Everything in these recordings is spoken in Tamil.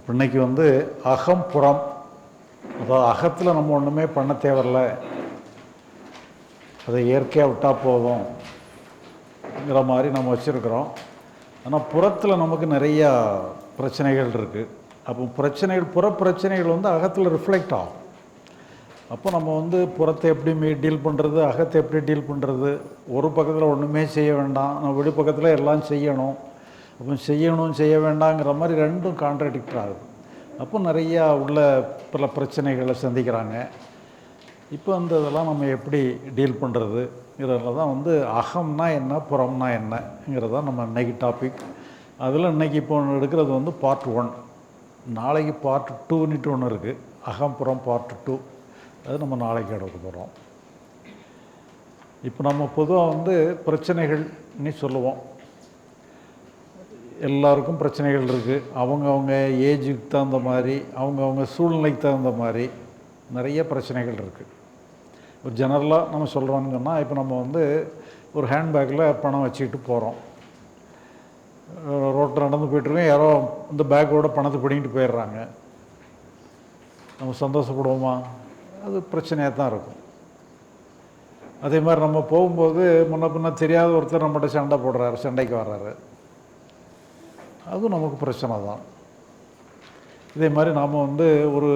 இப்போ இன்னைக்கு வந்து அகம் புறம். அதாவது அகத்தில் நம்ம ஒன்றுமே பண்ண தேவையில்ல. அதை இயற்கையாக விட்டால் போதும்ங்கிற மாதிரி நம்ம வச்சுருக்கிறோம். ஆனால் புறத்தில் நமக்கு நிறையா பிரச்சனைகள் இருக்குது அப்போ பிரச்சனைகள் புற பிரச்சனைகள் வந்து அகத்தில் ரிஃப்ளெக்ட் ஆகும். அப்போ நம்ம வந்து புறத்தை எப்படி டீல் பண்ணுறது அகத்தை எப்படி டீல் பண்ணுறது ஒரு பக்கத்தில் ஒன்றுமே செய்ய வேண்டாம். நம்ம வெளிப்பக்கத்தில் எல்லாம் செய்யணும். அப்போ செய்யணும் செய்ய வேண்டாங்கிற மாதிரி ரெண்டும் கான்ட்ராடிக்ட் ஆகுது அப்போ நிறையா உள்ள பல பிரச்சனைகளை சந்திக்கிறாங்க. இப்போ அந்த இதெல்லாம் நம்ம எப்படி டீல் பண்ணுறது? இதெல்லாம் தான் வந்து அகம்னா என்ன புறம்னா என்னங்கிறது தான் நம்ம இன்றைக்கி டாபிக் அதில் இன்னைக்கு இப்போ ஒன்று எடுக்கிறது வந்து பார்ட் ஒன் நாளைக்கு பார்ட் டூன்னுட்டு ஒன்று இருக்குது அகம் புறம் பார்ட் டூ அது நம்ம நாளைக்கு எடுக்க போகிறோம் இப்போ நம்ம பொதுவாக வந்து பிரச்சனைகள்னு சொல்லுவோம். எல்லாருக்கும் பிரச்சனைகள் இருக்குது அவங்கவுங்க ஏஜுக்கு தகுந்த மாதிரி அவங்கவுங்க சூழ்நிலைக்கு தகுந்த மாதிரி நிறைய பிரச்சனைகள் இருக்குது ஒரு ஜெனரலாக நம்ம சொல்கிறோன்னு சொன்னால் இப்போ நம்ம வந்து ஒரு ஹேண்ட்பேக்கில் பணம் வச்சுக்கிட்டு போகிறோம் ரோட்டில் நடந்து போயிட்டுருக்கோம் யாரோ இந்த பேக்கோட பணத்தை பிடிங்கிட்டு போயிடுறாங்க. நம்ம சந்தோஷப்படுவோமா? அது பிரச்சனையாக தான் இருக்கும். அதே மாதிரி நம்ம போகும்போது முன்ன பின்ன தெரியாத ஒருத்தர் நம்மகிட்ட சண்டை போடுறாரு சண்டைக்கு வர்றாரு. அதுவும் நமக்கு பிரச்சனை தான். இதே மாதிரி நாம் வந்து ஒரு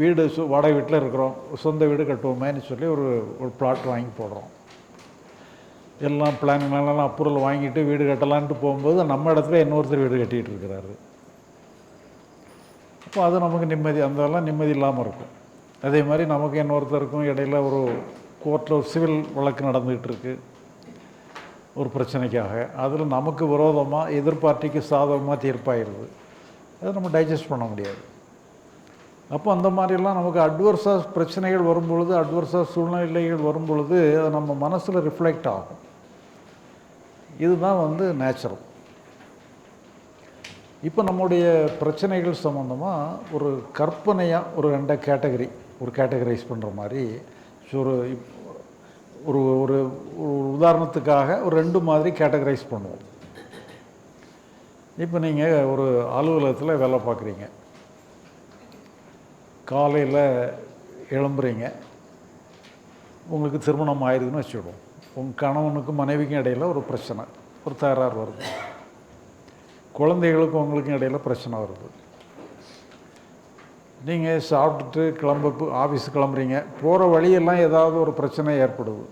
வீடு சு வாடகை வீட்டில் இருக்கிறோம். சொந்த வீடு கட்டுவோமேன்னு சொல்லி ஒரு ஒரு பிளாட் வாங்கி போடுறோம். எல்லாம் பிளான் அப்புறம் அப்ரூவல் வாங்கிட்டு வீடு கட்டலான்ட்டு போகும்போது நம்ம இடத்துல இன்னொருத்தர் வீடு கட்டிகிட்டு இருக்கிறாரு. அப்போ அது நமக்கு நிம்மதி அந்தெல்லாம் நிம்மதி இல்லாமல் இருக்கும். அதே மாதிரி நமக்கு இன்னொருத்தருக்கும் இடையில ஒரு கோர்ட்டில் ஒரு சிவில் வழக்கு நடந்துகிட்டு இருக்குது ஒரு பிரச்சனைக்காக. அதில் நமக்கு விரோதமாக எதிர்பார்ட்டிக்கு சாதகமாக தீர்ப்பாயிருது அதை நம்ம டைஜஸ்ட் பண்ண முடியாது. அப்போ அந்த மாதிரிலாம் நமக்கு அட்வர்ஸாக பிரச்சனைகள் வரும்பொழுது அட்வர்ஸாக சூழ்நிலைகள் வரும்பொழுது அது நம்ம மனசில் ரிஃப்ளெக்ட் ஆகும். இதுதான் வந்து நேச்சுரல் இப்போ நம்முடைய பிரச்சனைகள் சம்மந்தமாக ஒரு கற்பனையாக ஒரு ரெண்டை கேட்டகரி ஒரு கேட்டகரைஸ் பண்ணுற மாதிரி ஒரு இப்- ஒரு ஒரு உதாரணத்துக்காக ஒரு ரெண்டு மாதிரி கேட்டகரைஸ் பண்ணுவோம். இப்போ நீங்கள் ஒரு அலுவலகத்தில் வேலை பார்க்குறீங்க. காலையில் எழும்புறீங்க. உங்களுக்கு திருமணம் ஆயிருதுன்னு வச்சுக்கிடுவோம் உங்கள் கணவனுக்கும் மனைவிக்கும் இடையில ஒரு பிரச்சனை ஒரு தகராறு வருது. குழந்தைகளுக்கும் உங்களுக்கும் இடையில பிரச்சனை வருது. நீங்கள் சாப்பிட்டுட்டு கிளம்ப ஆஃபீஸ் கிளம்புறீங்க போகிற வழியெல்லாம் ஏதாவது ஒரு பிரச்சனை ஏற்படுது.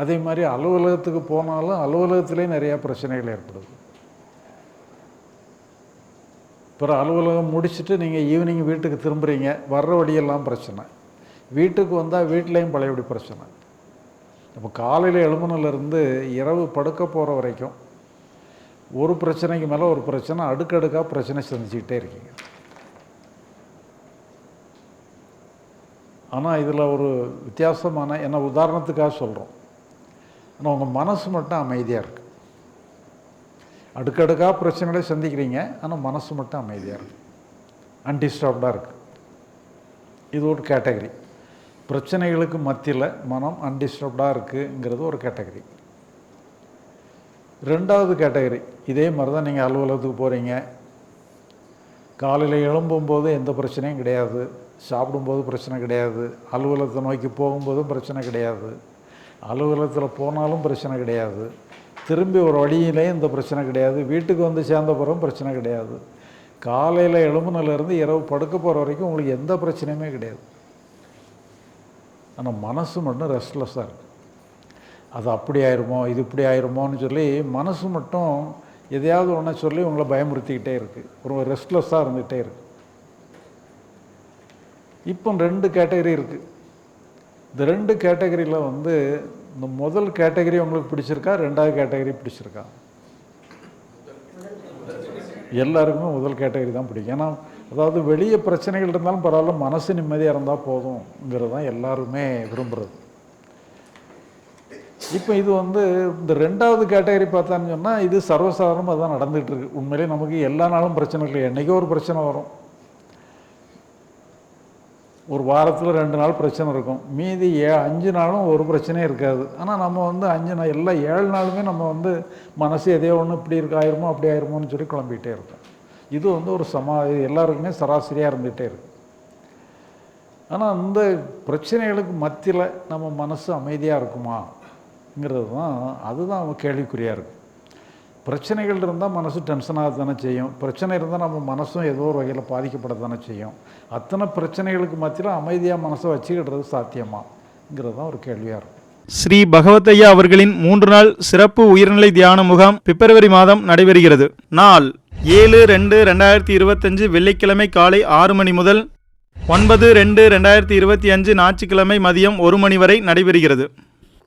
அதே மாதிரி அலுவலகத்துக்கு போனாலும் அலுவலகத்திலே நிறையா பிரச்சனைகள் ஏற்படுது. பிறகு அலுவலகம் முடிச்சுட்டு நீங்கள் ஈவினிங் வீட்டுக்கு திரும்புகிறீங்க வர்ற வழியெல்லாம் பிரச்சனை. வீட்டுக்கு வந்தால் வீட்லேயும் பழையபடி பிரச்சனை. இப்போ காலையில் எழுமணிலேருந்து இரவு படுக்க போகிற வரைக்கும் ஒரு பிரச்சனைக்கு மேலே ஒரு பிரச்சனை அடுக்கடுக்காக பிரச்சனை செஞ்சுக்கிட்டே இருக்கீங்க. ஆனால் இதில் ஒரு வித்தியாசமான என்ன உதாரணத்துக்காக சொல்கிறோம் ஆனால் உங்கள் மனசு மட்டும் அமைதியாக இருக்குது அடுக்கடுக்காக பிரச்சனைகளை சந்திக்கிறீங்க ஆனால் மனசு மட்டும் அமைதியாக இருக்குது அன்டிஸ்டர்ப்டாக இருக்குது இது ஒரு கேட்டகரி. பிரச்சனைகளுக்கு மத்தியில் மனம் அன்டிஸ்டர்ப்டாக இருக்குங்கிறது ஒரு கேட்டகரி. ரெண்டாவது கேட்டகரி இதே மாதிரி தான் நீங்கள் அலுவலகத்துக்கு போகிறீங்க காலையில் எழும்பும்போது எந்த பிரச்சனையும் கிடையாது. சாப்பிடும்போது பிரச்சனை கிடையாது. அலுவலகத்தை நோக்கி போகும்போதும் பிரச்சனை கிடையாது. அலுவலகத்தில் போனாலும் பிரச்சனை கிடையாது. திரும்பி ஒரு வழியிலே இந்த பிரச்சனை கிடையாது. வீட்டுக்கு வந்து சேர்ந்த பிறகும் பிரச்சனை கிடையாது. காலையில் எழும்புனிலேருந்து இரவு படுக்க போகிற வரைக்கும் உங்களுக்கு எந்த பிரச்சனையுமே கிடையாது. ஆனால் மனசு மட்டும் ரெஸ்ட்லெஸ்ஸாக இருக்குது அது அப்படி ஆயிருமோ இது இப்படி ஆயிருமோன்னு சொல்லி மனசு மட்டும் எதையாவது ஒன்றை சொல்லி உங்களை பயமுறுத்திக்கிட்டே இருக்குது ஒரு ரெஸ்ட்லெஸ்ஸாக இருந்துகிட்டே இருக்கு. இப்போ ரெண்டு கேட்டகரி இருக்குது இந்த ரெண்டு கேட்டகரியில் வந்து இந்த முதல் கேட்டகரி உங்களுக்கு பிடிச்சிருக்கா? ரெண்டாவது கேட்டகரி பிடிச்சிருக்கா? எல்லாருக்குமே முதல் கேட்டகரி தான் பிடிக்கும். ஏன்னா அதாவது வெளியே பிரச்சனைகள் இருந்தாலும் பரவாயில்ல மனசு நிம்மதியாக இருந்தால் போதும்ங்கிறது தான் எல்லாருமே விரும்புகிறது இப்போ இது வந்து இந்த ரெண்டாவது கேட்டகரி பார்த்தான்னு சொன்னால் இது சர்வசாதாரணமாக தான் நடந்துகிட்டு இருக்கு உண்மையிலே நமக்கு எல்லா நாளும் பிரச்சனை இல்லை. என்றைக்கோ ஒரு பிரச்சனை வரும். ஒரு வாரத்தில் ரெண்டு நாள் பிரச்சனை இருக்கும். மீதி ஏ அஞ்சு நாளும் ஒரு பிரச்சனையும் இருக்காது. ஆனால் நம்ம வந்து அஞ்சு நாள் எல்லா ஏழு நாளுமே நம்ம வந்து மனசு எதையோ ஒன்று இப்படி இருக்கு ஆயிருமோ அப்படி ஆயிருமோன்னு சொல்லி கிளம்பிகிட்டே இருக்கோம் இது வந்து ஒரு சமா எல்லாருக்குமே சராசரியாக இருந்துகிட்டே இருக்கு. ஆனால் அந்த பிரச்சனைகளுக்கு மத்தியில் நம்ம மனசு அமைதியாக இருக்குமா? ங்கிறது தான் அதுதான் கேள்விக்குறியாக இருக்கும் பிரச்சனைகள் இருந்தால் மனசு டென்ஷனாக தானே செய்யும். பிரச்சனை இருந்தால் நம்ம மனசும் ஏதோ ஒரு வகையில் பாதிக்கப்பட தானே செய்யும். அத்தனை பிரச்சனைகளுக்கு மத்தியில் அமைதியாக மனசை வச்சுக்கிடுறது சாத்தியமாங்கிறது தான் ஒரு கேள்வியாக இருக்கும் ஸ்ரீ பகவத்தையா அவர்களின் மூன்று நாள் சிறப்பு உயர்நிலை தியான முகாம் பிப்ரவரி மாதம் நடைபெறுகிறது. நாள் ஏழு ரெண்டு ரெண்டாயிரத்தி இருபத்தஞ்சு வெள்ளிக்கிழமை காலை ஆறு மணி முதல் ஒன்பது ரெண்டு ரெண்டாயிரத்தி இருபத்தி அஞ்சு ஞாயிற்றுக்கிழமை மதியம் ஒரு மணி வரை நடைபெறுகிறது.